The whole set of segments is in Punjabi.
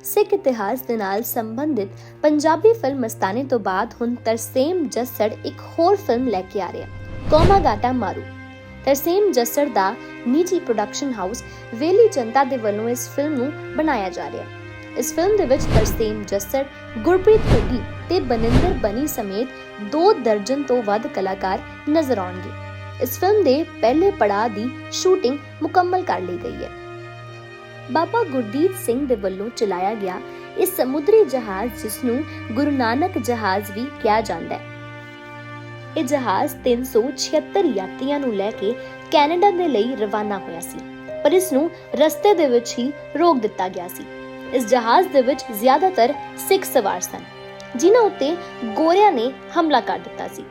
ਸਿੱਖ ਇਤਿਹਾਸ ਦੇ ਨਾਲ ਸੰਬੰਧਿਤ ਪੰਜਾਬੀ ਫਿਲਮ ਮਸਤਾਨੇ ਤੋਂ ਬਾਅਦ ਹੁਣ ਤਰਸੇਮ ਜੱਸੜ ਇੱਕ ਹੋਰ ਫਿਲਮ ਲੈ ਕੇ ਆ ਰਿਹਾ। ਕੋਮਾ ਗਾਟਾ ਮਾਰੂ। ਤਰਸੇਮ ਜੱਸੜ ਦਾ ਨਿੱਜੀ ਪ੍ਰੋਡਕਸ਼ਨ ਹਾਊਸ ਵੇਲੀ ਜਨਤਾ ਦੇ ਵੱਲੋਂ ਇਸ ਫਿਲਮ ਨੂੰ ਬਣਾਇਆ ਜਾ ਰਿਹਾ। ਇਸ ਫਿਲਮ ਦੇ ਵਿੱਚ ਤਰਸੇਮ ਜੱਸੜ, ਗੁਰਪ੍ਰੀਤ ਘੁੱਗੀ ਤੇ ਬਨਿੰਦਰ ਬਨੀ ਸਮੇਤ ਦੋ ਦਰਜਨ ਤੋਂ ਵੱਧ ਕਲਾਕਾਰ ਨਜ਼ਰ ਆਉਣਗੇ। ਇਸ ਫਿਲਮ ਦੇ ਪਹਿਲੇ ਪੜਾਅ ਦੀ ਸ਼ੂਟਿੰਗ ਮੁਕੰਮਲ ਕਰ ਲਈ ਗਈ ਹੈ। ਬਾਬਾ ਗੁਰਦੀਪ ਸਿੰਘ ਦੇ ਵੱਲੋਂ ਚਲਾਇਆ ਗਿਆ ਇਸ ਸਮੁੰਦਰੀ ਜਹਾਜ਼, ਜਿਸ ਨੂੰ ਗੁਰੂ ਨਾਨਕ ਜਹਾਜ਼ ਵੀ ਕਿਹਾ ਜਾਂਦਾ ਹੈ। ਇਹ ਜਹਾਜ਼ 376 ਯਾਤਰੀਆਂ ਨੂੰ ਲੈ ਕੇ ਕੈਨੇਡਾ ਦੇ ਲਈ ਰਵਾਨਾ ਹੋਇਆ ਸੀ, ਪਰ ਇਸ ਨੂੰ ਰਸਤੇ ਦੇ ਵਿੱਚ ਹੀ ਰੋਕ ਦਿੱਤਾ ਗਿਆ ਸੀ। ਇਸ ਜਹਾਜ਼ ਦੇ ਵਿੱਚ ਜ਼ਿਆਦਾਤਰ ਸਿੱਖ ਸਵਾਰ ਸਨ, ਜਿਨ੍ਹਾਂ ਉੱਤੇ ਗੋਰਿਆਂ ਨੇ ਹਮਲਾ ਕਰ ਦਿੱਤਾ ਸੀ।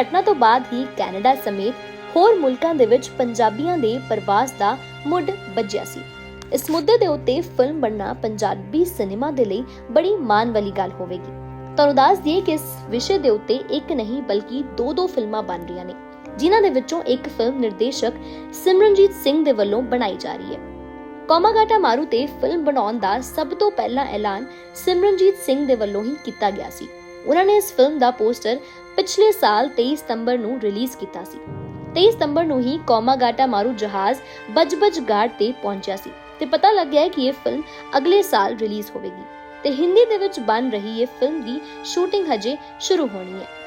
ਘਟਨਾ ਤੋਂ ਬਾਅਦ ਹੀ ਕੈਨੇਡਾ ਸਮੇਤ ਹੋਰ ਮੁਲਕਾਂ ਦੇ ਵਿੱਚ ਪੰਜਾਬੀਆਂ ਦੇ ਪ੍ਰਵਾਸ ਦਾ ਮੁੱਢ ਵੱਜਿਆ ਸੀ। ਇਸ ਮੁੱਦੇ ਦੇ ਉੱਤੇ ਫਿਲਮ ਬਣਨਾ ਪੰਜਾਬੀ ਸਿਨੇਮਾ ਦੇ ਲਈ ਬੜੀ ਮਾਣ ਵਾਲੀ ਗੱਲ ਹੋਵੇਗੀ। ਤੁਹਾਨੂੰ ਦੱਸ ਦਈਏ ਕਿ ਇਸ ਵਿਸ਼ੇ ਦੇ ਉੱਤੇ ਇੱਕ ਨਹੀਂ ਬਲਕਿ ਦੋ ਦੋ ਫਿਲਮਾਂ ਬਣ ਰਹੀਆਂ ਨੇ, ਜਿਨ੍ਹਾਂ ਦੇ ਵਿੱਚੋਂ ਇੱਕ ਫਿਲਮ ਨਿਰਦੇਸ਼ਕ ਸਿਮਰਨਜੀਤ ਸਿੰਘ ਦੇ ਵੱਲੋਂ ਬਣਾਈ ਜਾ ਰਹੀ ਹੈ। ਕੋਮਾਗਾਟਾ ਮਾਰੂ ਤੇ ਫਿਲਮ ਬਣਾਉਣ ਦਾ ਸਭ ਤੋਂ ਪਹਿਲਾ ਐਲਾਨ ਸਿਮਰਨਜੀਤ ਸਿੰਘ ਦੇ ਵੱਲੋਂ ਹੀ ਕੀਤਾ ਗਿਆ ਸੀ। ਉਹਨਾਂ ਨੇ ਇਸ ਫਿਲਮ ਦਾ ਪੋਸਟਰ ਪਿਛਲੇ ਸਾਲ 23 ਸਤੰਬਰ ਨੂੰ ਰਿਲੀਜ਼ ਕੀਤਾ ਸੀ। 23 ਸਤੰਬਰ ਨੂੰ ਹੀ ਕੋਮਾਗਾਟਾ ਮਾਰੂ ਜਹਾਜ਼ ਬਜਬਜ ਗਾਰਡ ਤੇ ਪਹੁੰਚਿਆ ਸੀ। ਤੇ ਪਤਾ ਲੱਗਿਆ ਕਿ ਇਹ ਫਿਲਮ ਅਗਲੇ ਸਾਲ ਰਿਲੀਜ਼ ਹੋਵੇਗੀ ਤੇ ਹਿੰਦੀ ਦੇ ਵਿੱਚ ਬਣ ਰਹੀ ਇਹ ਫਿਲਮ ਦੀ ਸ਼ੂਟਿੰਗ ਹਜੇ ਸ਼ੁਰੂ ਹੋਣੀ ਹੈ।